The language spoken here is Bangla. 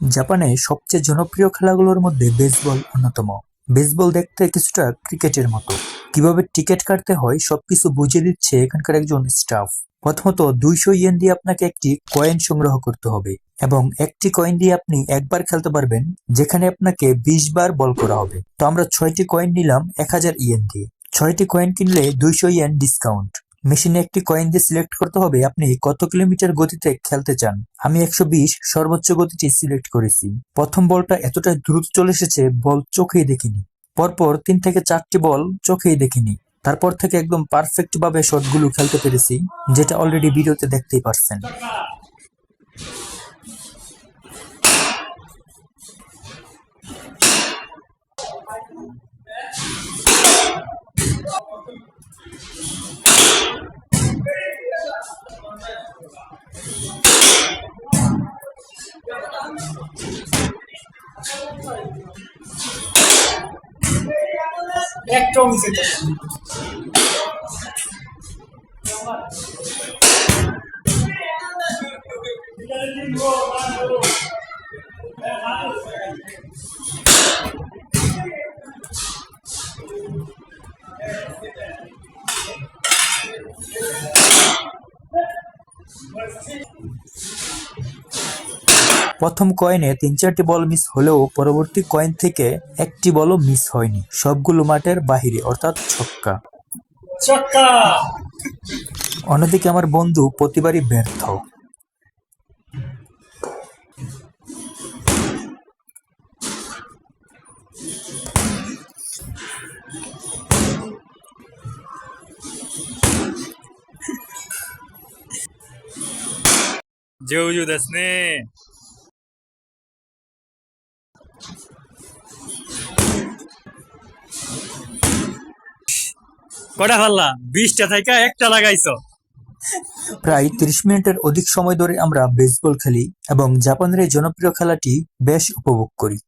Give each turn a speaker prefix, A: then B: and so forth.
A: জাপানে সবচেয়ে জনপ্রিয় খেলাগুলোর মধ্যে বেসবল অন্যতম। বেসবল দেখতে কিছুটা ক্রিকেটের মতো। কীভাবে টিকিট কাটতে হয়, সবকিছু বুঝিয়ে দিচ্ছে এখানকার একজন স্টাফ প্রথমত, দুইশো ইয়েন দিয়ে আপনাকে একটি কয়েন সংগ্রহ করতে হবে এবং একটি কয়েন দিয়ে আপনি একবার খেলতে পারবেন, যেখানে আপনাকে বিশ বার বল করা হবে। তো আমরা ছয়টি কয়েন নিলাম, এক হাজার ইয়েন দিয়ে। ছয়টি কয়েন কিনলে দুইশো ইয়েন ডিসকাউন্ট মেশিনে একটি কয়েন দিয়ে সিলেক্ট করতে হবে, আপনি কত কিলোমিটার গতিতে খেলতে চান? আমি একশো বিশ সর্বোচ্চ গতিটি সিলেক্ট করেছি। প্রথম বলটা এতটাই দ্রুত চলে এসেছে, বল চোখেই দেখিনি। পরপর তিন থেকে চারটি বল চোখেই দেখিনি। তারপর থেকে একদম পারফেক্ট ভাবে শটগুলো খেলতে পেরেছি, যেটা অলরেডি ভিডিওতে দেখতেই পারছেন।
B: Electron is Thank you.
A: প্রথম কয়েনে তিন চারটি বল মিস হলেও পরবর্তী কয়েন থেকে একটি বলও মিস হয়নি সবগুলো মাঠের বাহিরে অর্থাৎ ছক্কা
B: চক্কা
A: অন্যদিকে আমার বন্ধু প্রতিবারই ব্যর্থ
B: 上手ですね。 কটা পারলা বিশটা থেকে একটা লাগাইছো।
A: প্রায় তিরিশ মিনিটের অধিক সময় ধরে আমরা বেসবল খেলি এবং জাপানের জনপ্রিয় খেলাটি বেশ উপভোগ করি।